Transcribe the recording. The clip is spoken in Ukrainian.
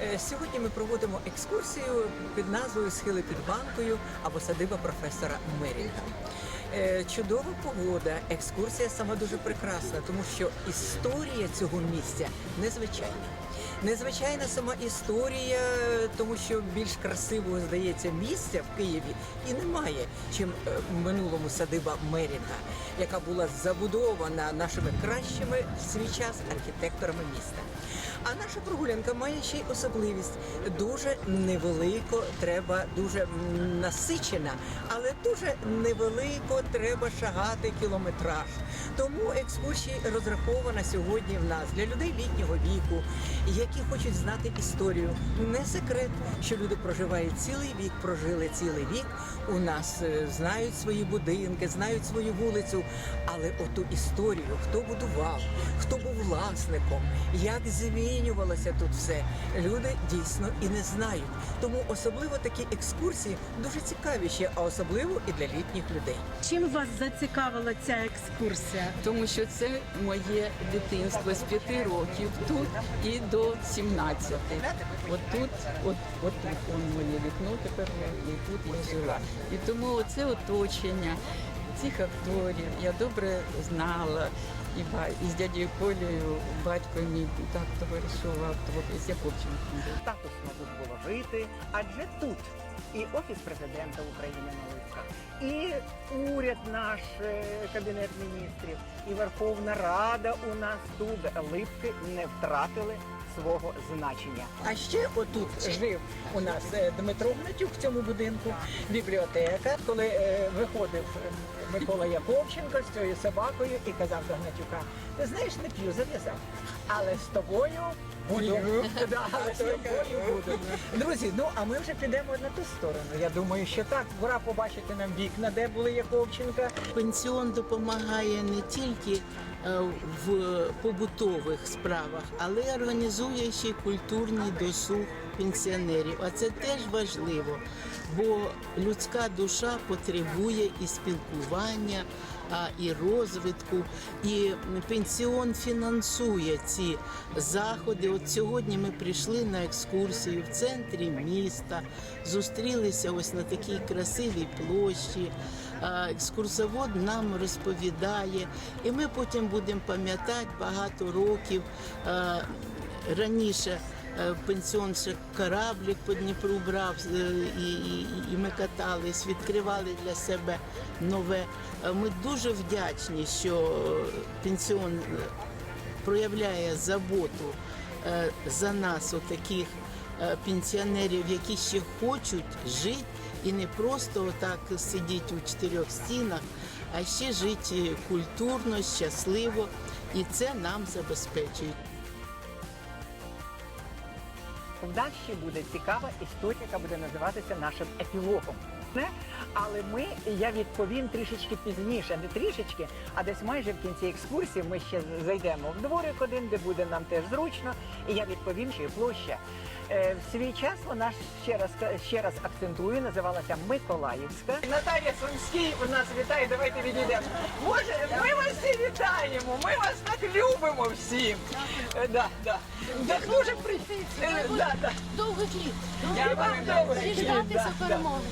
Е, Сьогодні ми проводимо екскурсію під назвою Схили під банкою або садиба професора Мерінга. Е, Чудова погода, екскурсія сама дуже прекрасна, тому що історія цього місця незвичайна. Незвичайна сама історія, тому що більш красивого здається місця в Києві і немає, чим е, в минулому садиба Мерінга, яка була забудована нашими кращими в свій час архітекторами міста. А наша прогулянка має ще й особливість. Дуже невелико треба, дуже насичена, але дуже невелико треба шагати кілометраж. Тому екскурсія розрахована сьогодні в нас для людей літнього віку, які хочуть знати історію. Не секрет, що люди проживають цілий вік, прожили цілий вік. У нас е, знають свої будинки, знають свою вулицю, але оту історію, хто будував, хто був власником, як змінювалося тут все, люди дійсно і не знають. Тому особливо такі екскурсії дуже цікаві ще, а особливо і для літніх людей. Чим вас зацікавила ця екскурсія? тому що це моє дитинство з п'яти років тут і до 17. От тут, от, от моє вікно тепер і тут я жила. І тому оце оточення цих акторів я добре знала. І, і з дядьою Колею, батько мій так товаришував, то був. статусно тут було жити, адже тут і офіс президента України Липках, і уряд наш, е, кабінет міністрів, і Верховна Рада у нас тут. Липки не втратили свого значення. А ще отут жив у нас е, Дмитро Гнатюк в цьому будинку, бібліотека. Коли е, виходив е, Микола Яковченко з цією собакою і казав до Гнатюка, ти знаєш, не п'ю, зав'язав. Але з тобою Друзі, ну а ми вже підемо на ту сторону. Я думаю, що так. Пора побачити нам вікна, де були Яковченка. Пенсіон допомагає не тільки е, в побутових справах, але організує ще й культурний досуг пенсіонерів. А це теж важливо, бо людська душа потребує і спілкування, а і розвитку. І пенсіон фінансує ці заходи. От сьогодні ми прийшли на екскурсію в центрі міста, зустрілися ось на такій красивій площі. Екскурсовод нам розповідає, і ми потім будемо пам'ятати багато років. Раніше пенсіон ще кораблик по Дніпру брав е, і, і, і ми катались, відкривали для себе нове. Е, Ми дуже вдячні, що е, пенсіон е, проявляє заботу е, за нас, отаких е, пенсіонерів, які ще хочуть жити і не просто отак сидіти у чотирьох стінах, а ще жити культурно, щасливо, і це нам забезпечують. В ще буде цікава історія, яка буде називатися нашим епілогом. Не? Але ми, я відповім трішечки пізніше, не трішечки, а десь майже в кінці екскурсії ми ще зайдемо в дворик один, де буде нам теж зручно, і я відповім, що і площа. Е, в свій час вона ще раз ще раз акцентую, називалася Миколаївська. Наталія Сумський у нас вітає. Давайте відійдемо. Боже, ми вас всі вітаємо. Ми вас так любимо всі. Е, Да, да. Да, дуже прийти. Е, Да, да. Довгих літ. Я вам добре. Діждатися Да, да. перемоги.